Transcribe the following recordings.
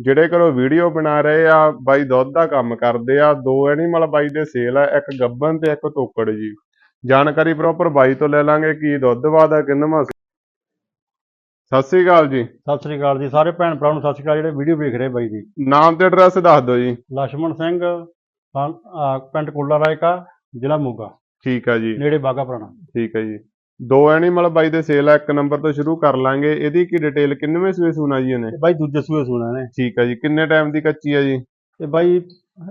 ਜਿਹੜੇ ਘਰੋਂ ਵੀਡੀਓ ਬਣਾ ਰਹੇ ਆ ਬਾਈ ਦੁੱਧ ਦਾ ਕੰਮ ਕਰਦੇ ਆ ਦੋ ਐਨੀਮਲ ਬਾਈ ਦੇ ਸੇਲ ਆ ਇੱਕ ਗੱਬਨ ਤੇ ਇੱਕ ਤੋਕੜ ਜੀ। ਜਾਣਕਾਰੀ ਪ੍ਰੋਪਰ ਬਾਈ ਤੋਂ ਲੈ ਲਾਂਗੇ ਕੀ ਦੁੱਧ ਵਾਦਾ ਕਿੰਨਵਾ ਸਤਿ ਸ੍ਰੀ ਅਕਾਲ ਜੀ। ਸਤਿ ਸ੍ਰੀ ਅਕਾਲ ਜੀ ਸਾਰੇ ਭੈਣ ਭਰਾ ਨੂੰ ਸਤਿ ਸ੍ਰੀ ਅਕਾਲ ਜਿਹੜੇ ਵੀਡੀਓ ਵੇਖ ਰਹੇ ਬਾਈ ਜੀ। ਨਾਮ ਤੇ ਐਡਰੈਸ ਦੱਸ ਦਿਓ ਜੀ। ਲక్ష్మణ ਸਿੰਘ ਪਿੰਡ ਕੋਲਾ ਰਾਇਕਾ ਜ਼ਿਲ੍ਹਾ ਮੋਗਾ। ਠੀਕ ਆ ਜੀ। ਨੇੜੇ ਬਾਗਾ ਪੁਰਾਣਾ। ਠੀਕ ਆ ਜੀ। ਦੋ ਐਨੀਮਲ ਬਾਈ ਦੇ ਸੇਲ ਆ ਇੱਕ ਨੰਬਰ ਤੋਂ ਸ਼ੁਰੂ ਕਰ ਲਾਂਗੇ। ਇਹਦੀ ਕੀ ਡਿਟੇਲ ਕਿੰਨਵੇਂ ਸੂਏ ਸੁਣਾ ਜੀ ਇਹਨੇ? ਤੇ ਬਾਈ ਦੂਜੇ ਸੂਏ ਸੁਣਾ ਨੇ। ਠੀਕ ਆ ਜੀ ਕਿੰਨੇ ਟਾਈਮ ਦੀ ਕੱਚੀ ਆ ਜੀ? ਤੇ ਬਾਈ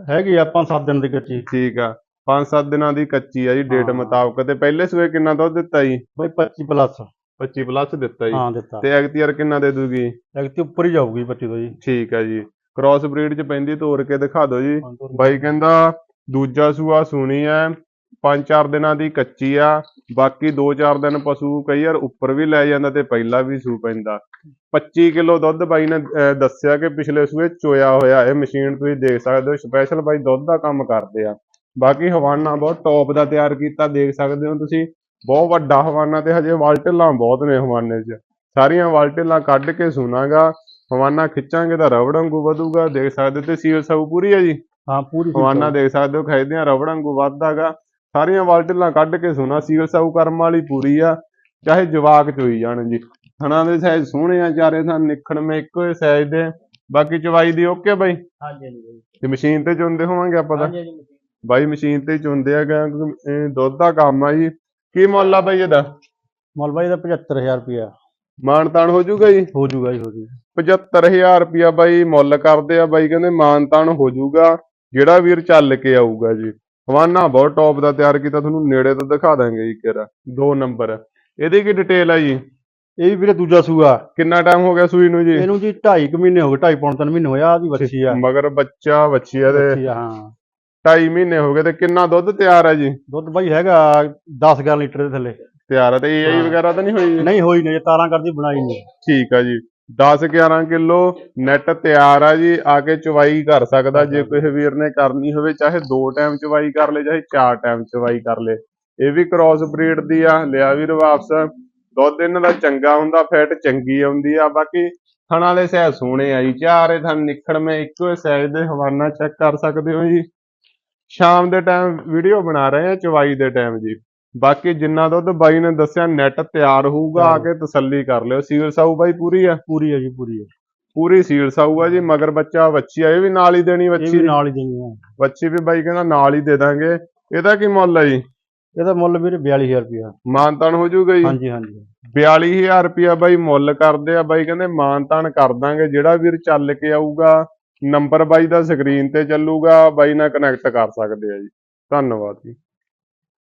ਹੈਗੀ ਆ ਪੰਜ ਸੱਤ ਦਿਨ ਦੀ ਕੱਚੀ। ਠੀਕ ਆ 5-7 ਦਿਨਾਂ ਦੀ ਕੱਚੀ ਆ ਜੀ ਡੇਟ। ਮੁਤਾਬਕ। ਤੇ ਪਹਿਲੇ ਸੂਏ ਕਿੰਨਾ ਦੁੱਧ ਦਿੱਤਾ ਜੀ? ਬਾਈ 25 ਪਲੱਸ 25 ਪਲੱਸ ਦਿੱਤਾ ਜੀ। ਹਾਂ ਦਿੱਤਾ। ਤੇ ਐਗਤੀਆਰ ਕਿੰਨਾ ਦੇ ਦੂਗੀ? ਇੱਕ ਤੇ ਉੱਪਰ ਹੀ ਜਾਊਗੀ 25 ਤੋਂ ਜੀ। ਠੀਕ ਆ ਜੀ। ਕ੍ਰਾਸ ਬਰੀਡ ਚ ਪੈਂਦੀ ਤੋੜ ਕੇ ਦਿਖਾ ਦਿਓ ਜੀ। ਤੋਰੀ। ਬਾਈ ਕਹਿੰਦਾ ਦੂਜਾ ਸੂਆ ਸੂਣੀ ਐ ਪੰਜ ਚਾਰ ਦਿਨਾਂ ਦੀ ਕੱਚੀ ਆ ਬਾਕੀ 2-4 ਦਿਨ ਪਸ਼ੂ ਕਈ ਵਾਰ ਉੱਪਰ ਵੀ ਲੈ ਜਾਂਦਾ ਤੇ ਪਹਿਲਾਂ ਵੀ ਸੂ ਪੈਂਦਾ। 25 ਕਿਲੋ ਦੁੱਧ ਬਾਈ ਨੇ ਦੱਸਿਆ ਕਿ ਪਿਛਲੇ ਸੂਏ ਚੋਇਆ ਹੋਇਆ ਇਹ ਮਸ਼ੀਨ ਤੁਸੀਂ ਦੇਖ ਸਕਦੇ ਹੋ ਸਪੈਸ਼ਲ ਬਾਈ ਦੁੱਧ ਦਾ ਕੰਮ ਕਰਦੇ ਆ। ਬਾਕੀ ਹਵਾਨਾ ਬਹੁਤ ਟੌਪ ਦਾ ਤਿਆਰ ਕੀਤਾ ਦੇਖ ਸਕਦੇ ਹੋ ਤੁਸੀਂ। ਬਹੁਤ ਵੱਡਾ ਹਵਾਨਾ ਤੇ ਹਜੇ ਵਾਲਟਲਾਂ ਬਹੁਤ ਨੇ ਹਵਾਨੇ 'ਚ। ਸਾਰੀਆਂ ਵਾਲਟਲਾਂ ਕੱਢ ਕੇ ਸੁਣਾਗਾ। ਹਵਾਨਾ ਖਿੱਚਾਂਗੇ ਤਾਂ ਰਬੜ ਵਾਂਗੂ ਵਧੂਗਾ। ਦੇਖ ਸਕਦੇ ਤੇ ਸੀਲ ਸਭ ਪੂਰੀ ਹੈ ਜੀ? ਹਾਂ ਪੂਰੀ ਹਵਾਨਾ ਦੇਖ ਸਕਦੇ ਹੋ ਖਿੱਚਦੇ ਆ ਰਬੜ ਵਾਂਗੂ ਵੱਧਦਾਗਾ। ਸਾਰੀਆਂ ਵਾਲਟਲਾਂ ਕੱਢ ਕੇ ਸੁਣਾ ਸੀਲ ਸਭ ਕਰਮ ਵਾਲੀ ਪੂਰੀ ਆ ਚਾਹੇ ਜਵਾਕ ਚੋਈ ਜਾਣ ਜੀ। ਥਣਾ ਦੇ ਸਾਈਜ਼ ਸੋਹਣੇ ਆ ਚਾਰੇ ਥਾਂ ਨਿਖਣ ਮੇ ਇੱਕੋ ਹੀ ਸਾਈਜ਼ ਦੇ। ਬਾਕੀ ਚਵਾਈ ਦੀ ਓਕੇ ਬਾਈ? ਹਾਂਜੀ ਹਾਂਜੀ ਬਾਈ। ਤੇ ਮਸ਼ੀਨ ਤੇ ਚੁੰਦੇ ਹੋਵਾਂਗੇ ਆਪਾਂ ਤਾਂ? ਹਾਂਜੀ ਹਾਂਜੀ ਬਾਈ ਮਸ਼ੀਨ ਤੇ ਚੁੰਦੇ ਆ ਕਿਉਂਕਿ ਦੁੱਧ ਦਾ ਕੰਮ ਆ ਜੀ। ਕੀ ਮੁੱਲ ਆ ਬਾਈ ਇਹਦਾ? ਮੁੱਲ ਬਾਈ ਦਾ 75000 ਰੁਪਿਆ ਮਾਨ ਤਾਨ ਹੋ ਜਾਊਗਾ ਜੀ? ਹੋ ਜੂਗਾ ਜੀ ਹੋ ਜੂਗਾ। 75000 ਰੁਪਿਆ ਬਾਈ ਮੁੱਲ ਕਰਦੇ ਆ ਬਾਈ ਕਹਿੰਦੇ ਮਾਨ ਤਾਨ ਹੋ ਜਾਊਗਾ ਜਿਹੜਾ ਵੀਰ ਚੱਲ ਕੇ ਆਊਗਾ ਜੀ। ਹਵਾਨਾ ਬਹੁਤ ਟੌਪ ਦਾ ਤਿਆਰ ਕੀਤਾ ਤੁਹਾਨੂੰ ਨੇੜੇ ਤੋਂ ਦਿਖਾ ਦਾਂਗੇ ਜੀ ਕਿਹੜਾ ਦੋ ਨੰਬਰ ਇਹਦੀ ਕੀ ਡਿਟੇਲ ਆ ਜੀ? ਇਹ ਵੀ ਵੀਰੇ ਦੂਜਾ ਸੂਆ। ਕਿੰਨਾ ਟਾਈਮ ਹੋ ਗਿਆ ਸੂਈ ਨੂੰ ਜੀ? ਇਹਨੂੰ ਜੀ 2.5 ਕੁ ਮਹੀਨੇ ਹੋ ਗਏ 2.5 ਪੌਣ 3 ਮਹੀਨੇ ਹੋਇਆ ਆਦੀ ਬੱਚੀ ਆ। ਮਗਰ ਬੱਚਾ ਵੱਛੀ ਆ ਤੇ ਬੱਚੀ ਆ, ਹਾਂ। 2.5 ਮਹੀਨੇ ਹੋ ਗਏ ਤੇ ਕਿੰਨਾ ਦੁੱਧ ਤਿਆਰ ਆ ਜੀ? ਦੁੱਧ ਬਾਈ ਹੈਗਾ 10 11 ਲੀਟਰ ਦੇ ਥੱਲੇ। ਤਿਆਰ ਆ ਤੇ ਏਆਈ। ਵਗੈਰਾ ਤਾਂ ਨਹੀਂ ਹੋਈ ਜੀ? ਨਹੀਂ ਹੋਈ ਨਹੀਂ ਤਾਰਾਂ ਕਰਦੀ ਬਣਾਈ ਨਹੀਂ। ਠੀਕ ਆ ਜੀ। 10 11 ਕਿਲੋ ਨੈਟ ਤਿਆਰ ਆ ਜੀ ਆ ਕੇ ਚਵਾਈ ਕਰ ਸਕਦਾ ਜੇ ਕਿਸੇ ਵੀਰ ਨੇ ਕਰਨੀ ਹੋਵੇ ਚਾਹੇ ਦੋ ਟਾਈਮ ਚਵਾਈ ਕਰ ਲੇ ਚਾਹੇ ਚਾਰ ਟਾਈਮ ਚਵਾਈ ਕਰ ਲੇ। ਇਹ ਵੀ ਕ੍ਰਾਸ ਬਰੀਡ ਦੀ ਆ ਲਿਆ ਵੀਰ ਵਾਪਸ। ਦੁੱਧ ਇਹਨਾਂ ਦਾ ਚੰਗਾ ਹੁੰਦਾ ਫੈਟ ਚੰਗੀ ਆਉਂਦੀ ਆ। ਬਾਕੀ ਥਣ ਵਾਲੇ ਸਹਿ ਸੋਹਣੇ ਆ ਜੀ। ਚਾਰੇ ਥਣ ਨਿਖੜ ਮੈਂ ਇੱਕੋ ਸਾਈਜ਼ ਦੇ ਹਵਾਨਾ ਚੈੱਕ ਕਰ ਸਕਦੇ ਹੋ ਜੀ। ਸ਼ਾਮ ਦੇ ਟਾਈਮ ਵੀਡੀਓ ਬਣਾ ਰਹੇ ਆ ਚਵਾਈ ਦੇ ਟਾਈਮ ਜੀ। ਬਾਕੀ ਜਿੰਨਾ ਦੁੱਧ ਬਾਈ ਨੇ ਦੱਸਿਆ ਨੈਟ ਤਿਆਰ ਹੋਊਗਾ ਆ ਕੇ ਤਸੱਲੀ ਕਰ ਲਿਓ। ਸੀਲ ਸਾਊ ਬਾਈ ਪੂਰੀ ਆ? ਪੂਰੀ ਹੈ ਜੀ ਪੂਰੀ ਹੈ ਪੂਰੀ ਸੀਲ ਸਾਊ ਆ ਜੀ ਮਗਰ ਬੱਚਾ ਵੱਛੀ ਆ ਇਹ ਵੀ ਨਾਲ ਹੀ ਦੇਣੀ ਇਹ ਵੱਛੀ? ਵੀ ਨਾਲ ਹੀ ਦੇਣੀ ਆ। ਵੱਛੀ ਵੀ ਬਾਈ ਕਹਿੰਦਾ ਨਾਲ ਹੀ ਦੇ ਦਾਂਗੇ। ਇਹਦਾ ਕੀ ਮੁੱਲ ਆ ਜੀ? ਇਹਦਾ ਮੁੱਲ ਵੀਰੇ 42000 ਰੁਪਇਆ। ਮਾਨਤਾਨ ਹੋ ਜਾਊਗਾ ਜੀ? ਹਾਂਜੀ ਹਾਂਜੀ। 42000 ਰੁਪਿਆ ਬਾਈ ਮੁੱਲ ਕਰਦੇ ਆ ਬਾਈ ਕਹਿੰਦੇ ਮਾਨਤਾਨ ਕਰ ਦਾਂਗੇ। ਜਿਹੜਾ ਵੀਰ ਚੱਲ ਕੇ ਆਊਗਾ ਨੰਬਰ ਬਾਈ ਦਾ ਸਕਰੀਨ ਤੇ ਚੱਲੂਗਾ ਬਾਈ ਨਾਲ ਕਨੈਕਟ ਕਰ ਸਕਦੇ ਆ ਜੀ। ਧੰਨਵਾਦ ਜੀ।